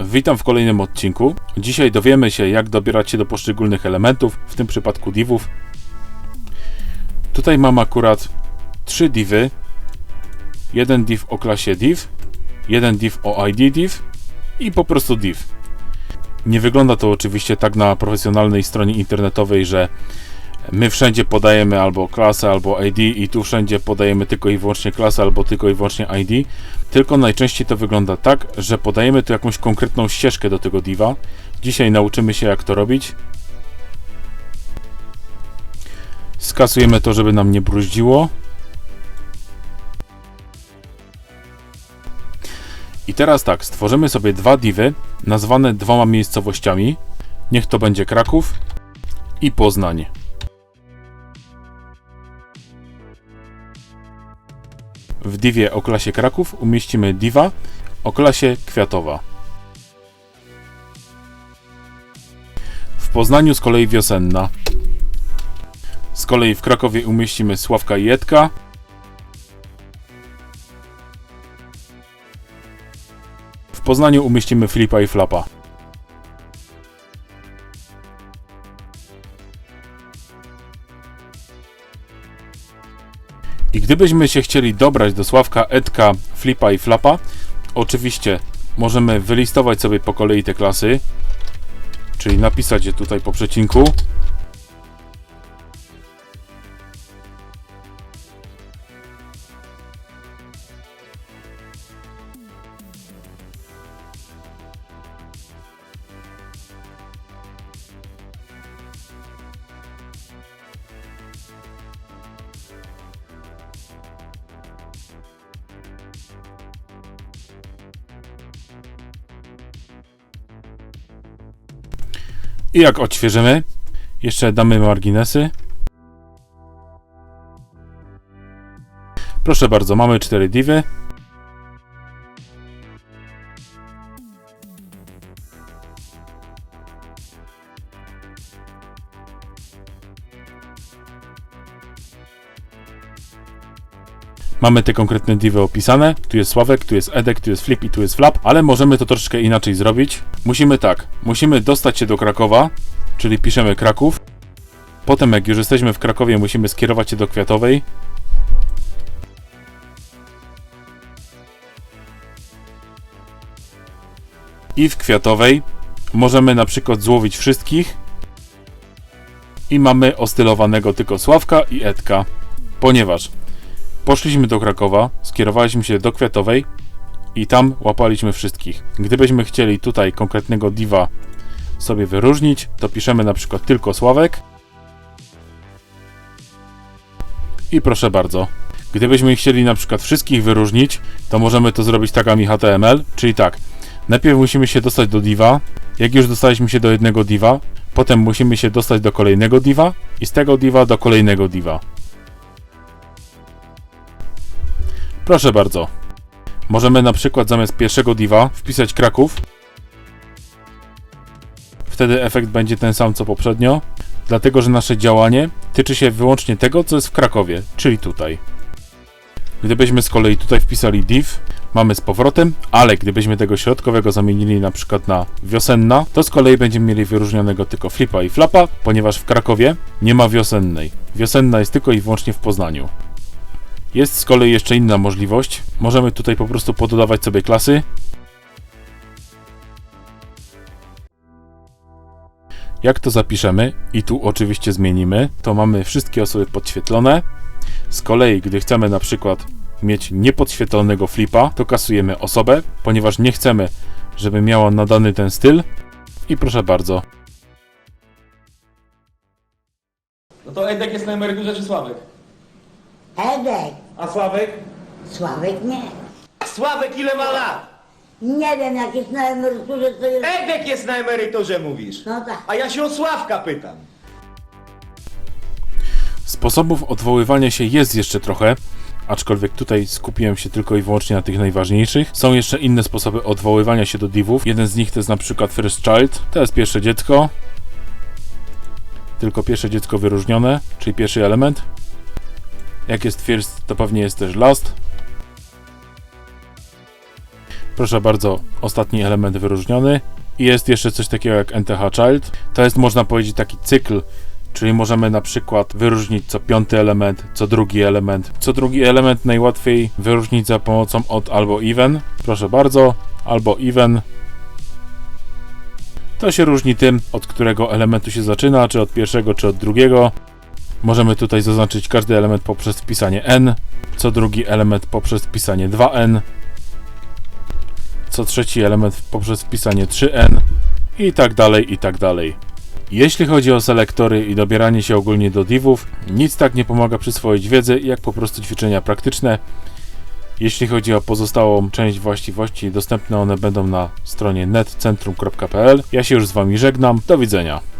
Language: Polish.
Witam w kolejnym odcinku. Dzisiaj dowiemy się, jak dobierać się do poszczególnych elementów, w tym przypadku divów. Tutaj mam akurat trzy divy. Jeden div o klasie div, jeden div o ID div i po prostu div. Nie wygląda to oczywiście tak na profesjonalnej stronie internetowej, że my wszędzie podajemy albo klasę, albo ID i tu wszędzie podajemy tylko i wyłącznie klasę, albo tylko i wyłącznie ID. Tylko najczęściej to wygląda tak, że podajemy tu jakąś konkretną ścieżkę do tego diva. Dzisiaj nauczymy się jak to robić. Skasujemy to, żeby nam nie bruździło. I teraz tak, stworzymy sobie dwa divy nazwane dwoma miejscowościami. Niech to będzie Kraków i Poznań. W divie o klasie Kraków umieścimy diva o klasie Kwiatowa. W Poznaniu z kolei Wiosenna. Z kolei w Krakowie umieścimy Sławka i Edka. W Poznaniu umieścimy Flipa i Flapa. I gdybyśmy się chcieli dobrać do Sławka, Edka, Flipa i Flapa, oczywiście możemy wylistować sobie po kolei te klasy, czyli napisać je tutaj po przecinku. I jak odświeżymy, jeszcze damy marginesy. Proszę bardzo, mamy cztery divy. Mamy te konkretne divy opisane. Tu jest Sławek, tu jest Edek, tu jest Flip i tu jest Flap, ale możemy to troszeczkę inaczej zrobić. Musimy tak, musimy dostać się do Krakowa, czyli piszemy Kraków. Potem jak już jesteśmy w Krakowie, musimy skierować się do Kwiatowej. I w Kwiatowej możemy na przykład złowić wszystkich. I mamy ostylowanego tylko Sławka i Edka. Ponieważ Poszliśmy do Krakowa, skierowaliśmy się do Kwiatowej i tam łapaliśmy wszystkich. Gdybyśmy chcieli tutaj konkretnego diva sobie wyróżnić, to piszemy na przykład tylko Sławek. I proszę bardzo. Gdybyśmy chcieli na przykład wszystkich wyróżnić, to możemy to zrobić tagami HTML, czyli tak. Najpierw musimy się dostać do diva. Jak już dostaliśmy się do jednego diva, potem musimy się dostać do kolejnego diva i z tego diva do kolejnego diva. Proszę bardzo. Możemy na przykład zamiast pierwszego diva wpisać Kraków. Wtedy efekt będzie ten sam co poprzednio, dlatego że nasze działanie tyczy się wyłącznie tego, co jest w Krakowie, czyli tutaj. Gdybyśmy z kolei tutaj wpisali div, mamy z powrotem, ale gdybyśmy tego środkowego zamienili na przykład na wiosenna, to z kolei będziemy mieli wyróżnionego tylko flipa i flapa, ponieważ w Krakowie nie ma wiosennej. Wiosenna jest tylko i wyłącznie w Poznaniu. Jest z kolei jeszcze inna możliwość. Możemy tutaj po prostu pododawać sobie klasy. Jak to zapiszemy i tu oczywiście zmienimy, to mamy wszystkie osoby podświetlone. Z kolei, gdy chcemy na przykład mieć niepodświetlonego flipa, to kasujemy osobę, ponieważ nie chcemy, żeby miała nadany ten styl. I proszę bardzo. No to Edek jest na emeryturze czy Sławek? Edek, A Sławek? Sławek nie. Sławek ile ma lat? Nie wiem, jak jest na emeryturze, to jest... Edek jest na emeryturze mówisz. No tak. A ja się o Sławka pytam. Sposobów odwoływania się jest jeszcze trochę, aczkolwiek tutaj skupiłem się tylko i wyłącznie na tych najważniejszych. Są jeszcze inne sposoby odwoływania się do divów. Jeden z nich to jest na przykład first child, to jest pierwsze dziecko. Tylko pierwsze dziecko wyróżnione, czyli pierwszy element. Jak jest first, to pewnie jest też last. Proszę bardzo, ostatni element wyróżniony. I jest jeszcze coś takiego jak NTH Child. To jest, można powiedzieć, taki cykl, czyli możemy na przykład wyróżnić co piąty element, co drugi element. Co drugi element najłatwiej wyróżnić za pomocą od albo even. Proszę bardzo, albo even. To się różni tym, od którego elementu się zaczyna, czy od pierwszego, czy od drugiego. Możemy tutaj zaznaczyć każdy element poprzez wpisanie n, co drugi element poprzez wpisanie 2n, co trzeci element poprzez wpisanie 3n i tak dalej, i tak dalej. Jeśli chodzi o selektory i dobieranie się ogólnie do divów, nic tak nie pomaga przyswoić wiedzy, jak po prostu ćwiczenia praktyczne. Jeśli chodzi o pozostałą część właściwości, dostępne one będą na stronie netcentrum.pl. Ja się już z Wami żegnam. Do widzenia.